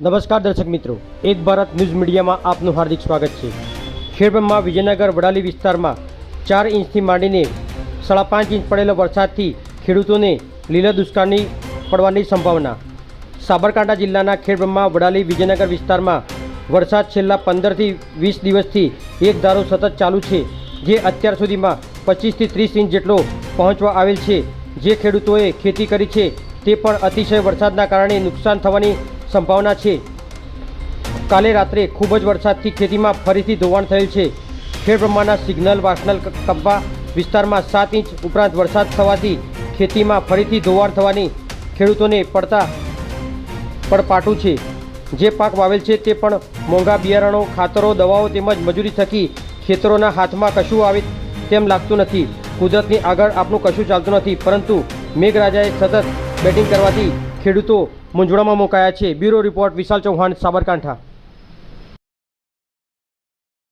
નમસ્કાર દર્શક મિત્રો, એક ભારત ન્યૂઝ મીડિયામાં આપનું હાર્દિક સ્વાગત છે. ખેડબ્રહ્મા વિજયનગર વડાલી વિસ્તારમાં ચાર ઇંચથી માંડીને સાડા પાંચ ઇંચ પડેલો વરસાદથી ખેડૂતોને લીલા દુષ્કાળની પડવાની સંભાવના. સાબરકાંઠા જિલ્લાના ખેડબ્રહ્મા વડાલી વિજયનગર વિસ્તારમાં વરસાદ છેલ્લા પંદરથી વીસ દિવસથી એક ધારો સતત ચાલુ છે, જે અત્યાર સુધીમાં પચીસથી ત્રીસ ઇંચ જેટલો પહોંચવા આવેલ છે. જે ખેડૂતોએ ખેતી કરી છે તે પણ અતિશય વરસાદના કારણે નુકસાન થવાની સંભાવના છે. કાલે રાત્રે ખૂબ જ વરસાદથી ખેતીમાં ફરીથી ધોવાણ થયેલ છે. ખેડ પ્રમાણના સિગ્નલ, વાસનલ કબ્બા વિસ્તારમાં સાત ઇંચ ઉપરાંત વરસાદ થવાથી ખેતીમાં ફરીથી ધોવાણ થવાની ખેડૂતોને પડતા, પડપાટું છે. જે પાક વાવેલ છે તે પણ મોંઘા બિયારણો, ખાતરો, દવાઓ તેમજ મજૂરી થકી ખેતરોના હાથમાં કશું આવે તેમ લાગતું નથી. કુદરતની આગળ આપણું કશું ચાલતું નથી, પરંતુ મેઘરાજાએ સતત બેટિંગ કરવાથી ખેડૂતો મૂંઝવણમાં મુકાયા છે. Bureau report Vishal Chauhan Sabarkantha.